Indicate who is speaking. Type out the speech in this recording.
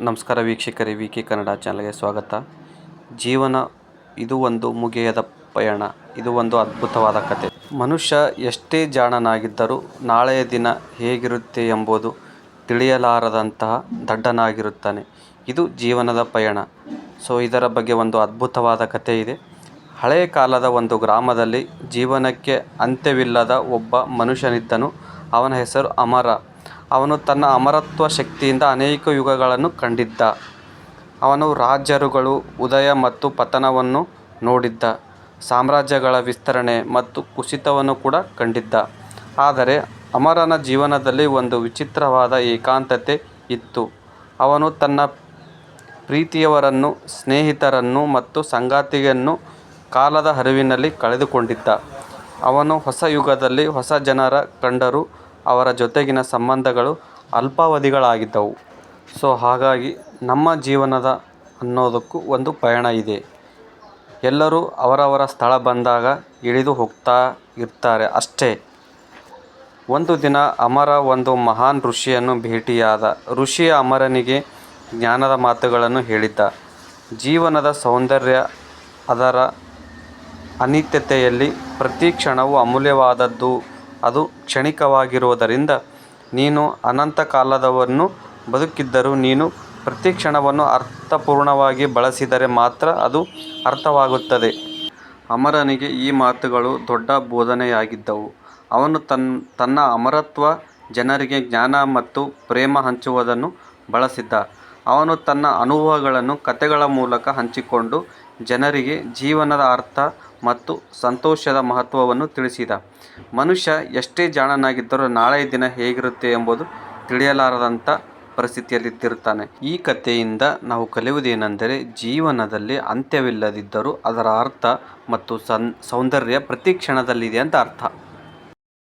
Speaker 1: ನಮಸ್ಕಾರ ವೀಕ್ಷಕರೇ V K Kannada ಚಾನಲ್ಗೆ ಸ್ವಾಗತ. ಜೀವನ, ಇದು ಒಂದು ಮುಗಿಯದ ಪಯಣ, ಇದು ಒಂದು ಅದ್ಭುತವಾದ ಕತೆ. ಮನುಷ್ಯ ಎಷ್ಟೇ ಜಾಣನಾಗಿದ್ದರೂ ನಾಳೆಯ ದಿನ ಹೇಗಿರುತ್ತೆ ಎಂಬುದು ತಿಳಿಯಲಾರದಂತಹ ದಡ್ಡನಾಗಿರುತ್ತಾನೆ. ಇದು ಜೀವನದ ಪಯಣ. ಸೊ, ಇದರ ಬಗ್ಗೆ ಒಂದು ಅದ್ಭುತವಾದ ಕತೆ ಇದೆ. ಹಳೆಯ ಕಾಲದ ಒಂದು ಗ್ರಾಮದಲ್ಲಿ ಜೀವನಕ್ಕೆ ಅಂತ್ಯವಿಲ್ಲದ ಒಬ್ಬ ಮನುಷ್ಯನಿದ್ದನು. ಅವನ ಹೆಸರು ಅಮರ. ಅವನು ತನ್ನ ಅಮರತ್ವ ಶಕ್ತಿಯಿಂದ ಅನೇಕ ಯುಗಗಳನ್ನು ಕಂಡಿದ್ದ. ಅವನು ರಾಜರುಗಳು ಉದಯ ಮತ್ತು ಪತನವನ್ನು ನೋಡಿದ್ದ. ಸಾಮ್ರಾಜ್ಯಗಳ ವಿಸ್ತರಣೆ ಮತ್ತು ಕುಸಿತವನ್ನು ಕೂಡ ಕಂಡಿದ್ದ. ಆದರೆ ಅಮರನ ಜೀವನದಲ್ಲಿ ಒಂದು ವಿಚಿತ್ರವಾದ ಏಕಾಂತತೆ ಇತ್ತು. ಅವನು ತನ್ನ ಪ್ರೀತಿಯವರನ್ನು, ಸ್ನೇಹಿತರನ್ನು ಮತ್ತು ಸಂಗಾತಿಯನ್ನು ಕಾಲದ ಹರಿವಿನಲ್ಲಿ ಕಳೆದುಕೊಂಡಿದ್ದ. ಅವನು ಹೊಸ ಯುಗದಲ್ಲಿ ಹೊಸ ಜನರ ಕಂಡರೂ ಅವರ ಜೊತೆಗಿನ ಸಂಬಂಧಗಳು ಅಲ್ಪಾವಧಿಗಳಾಗಿದ್ದವು. ಸೊ, ಹಾಗಾಗಿ ನಮ್ಮ ಜೀವನದ ಅನ್ನೋದಕ್ಕೂ ಒಂದು ಪಯಣ ಇದೆ. ಎಲ್ಲರೂ ಅವರವರ ಸ್ಥಳ ಬಂದಾಗ ಇಳಿದು ಹೋಗ್ತಾ ಇರ್ತಾರೆ ಅಷ್ಟೇ. ಒಂದು ದಿನ ಅಮರ ಒಂದು ಮಹಾನ್ ಋಷಿಯನ್ನು ಭೇಟಿಯಾದ. ಋಷಿಯ ಅಮರನಿಗೆ ಜ್ಞಾನದ ಮಾತುಗಳನ್ನು ಹೇಳಿದ್ದ. ಜೀವನದ ಸೌಂದರ್ಯ ಅದರ ಅನಿತ್ಯತೆಯಲ್ಲಿ ಪ್ರತಿ ಕ್ಷಣವೂ ಅಮೂಲ್ಯವಾದದ್ದು ಅದು ಕ್ಷಣಿಕವಾಗಿರುವುದರಿಂದ ನೀನು ಅನಂತ ಕಾಲದವನ್ನು ಬದುಕಿದ್ದರೂ ನೀನು ಪ್ರತಿ ಕ್ಷಣವನ್ನು ಅರ್ಥಪೂರ್ಣವಾಗಿ ಬಳಸಿದರೆ ಮಾತ್ರ ಅದು ಅರ್ಥವಾಗುತ್ತದೆ. ಅಮರನಿಗೆ ಈ ಮಾತುಗಳು ದೊಡ್ಡ ಬೋಧನೆಯಾಗಿದ್ದವು. ಅವನು ತನ್, ತನ್ನ ಅಮರತ್ವ ಜನರಿಗೆ ಜ್ಞಾನ ಮತ್ತು ಪ್ರೇಮ ಹಂಚುವುದನ್ನು ಬಳಸಿದ್ದ. ಅವನು ತನ್ನ ಅನುಭವಗಳನ್ನು ಕಥೆಗಳ ಮೂಲಕ ಹಂಚಿಕೊಂಡು ಜನರಿಗೆ ಜೀವನದ ಅರ್ಥ ಮತ್ತು ಸಂತೋಷದ ಮಹತ್ವವನ್ನು ತಿಳಿಸಿದ. ಮನುಷ್ಯ ಎಷ್ಟೇ ಜಾಣನಾಗಿದ್ದರೂ ನಾಳೆ ದಿನ ಹೇಗಿರುತ್ತೆ ಎಂಬುದು ತಿಳಿಯಲಾರದಂಥ ಪರಿಸ್ಥಿತಿಯಲ್ಲಿರುತ್ತಾನೆ ಈ ಕಥೆಯಿಂದ ನಾವು ಕಲಿಯುವುದೇನೆಂದರೆ ಜೀವನದಲ್ಲಿ ಅಂತ್ಯವಿಲ್ಲದಿದ್ದರೂ ಅದರ ಅರ್ಥ ಮತ್ತು ಸೌಂದರ್ಯ ಪ್ರತಿ ಕ್ಷಣದಲ್ಲಿದೆ ಅಂತ ಅರ್ಥ.